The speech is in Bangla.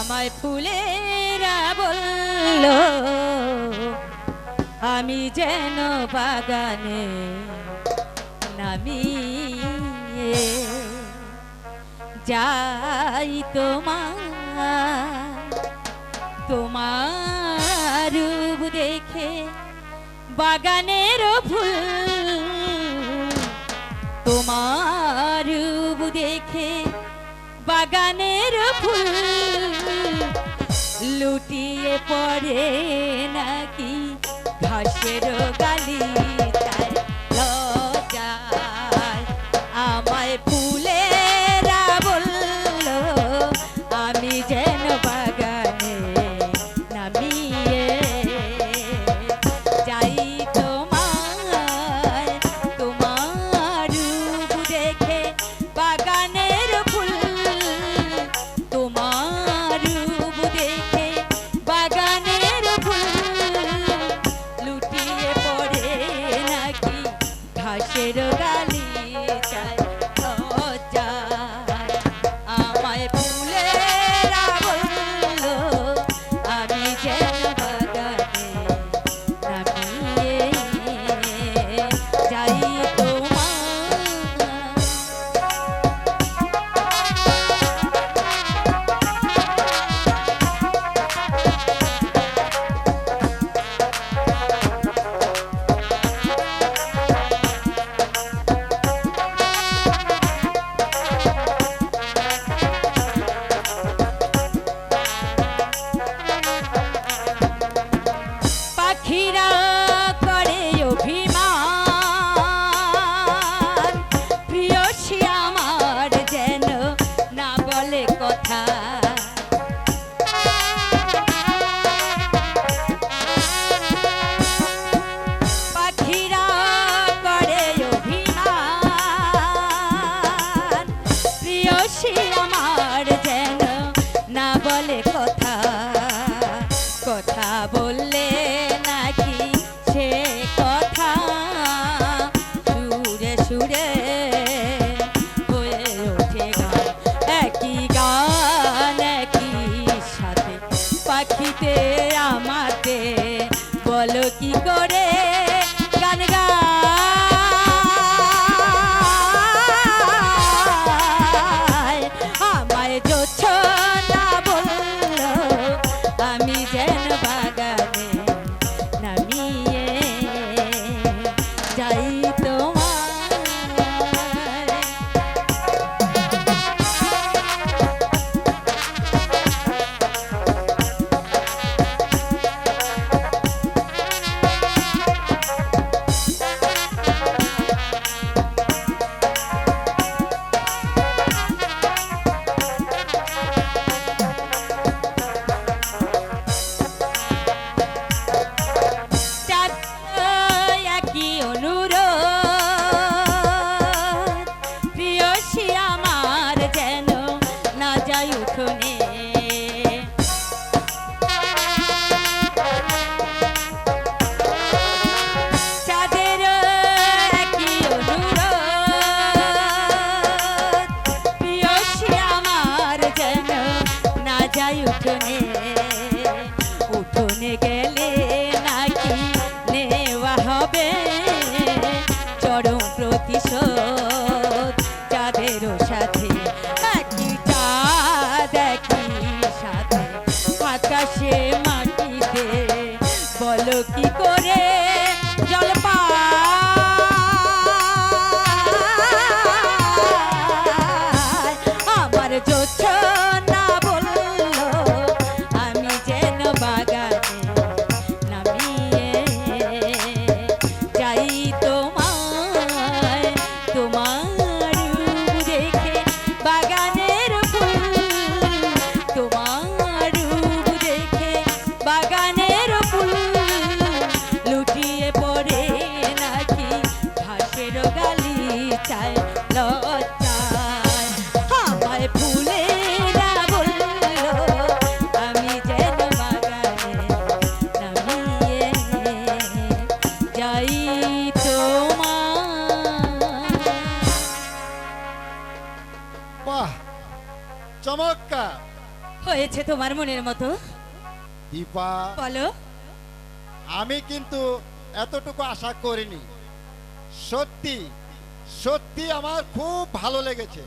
আমায় ফুলেরা বলল, আমি যেন বাগানে নামিয়ে যাই তোমার তোমার রূপ দেখে বাগানের ফুল, তোমার রূপ দেখে বাগানের ফুল লুটিয়ে পড়ে নাকি ঘাসের গালি। ঘাসের গা যায় উঠোনে উঠোনে গেলে নাকি নেওয়া হবে? চরম প্রতিশোধ যাদেরও সাথে একই দেখি সাথে। আকাশে মাটিতে বলো কি করে? বাগানের ফুল লুটিয়ে পড়ে নাকি? ঘাসের গালি চায় লজ্জায়। আমায় ফুলে চমৎকার। হয়েছে তোমার মনের মতো। দীপা বলো। আমি কিন্তু এতটুকু আশা করিনি। সত্যি সত্যি আমার খুব ভালো লেগেছে।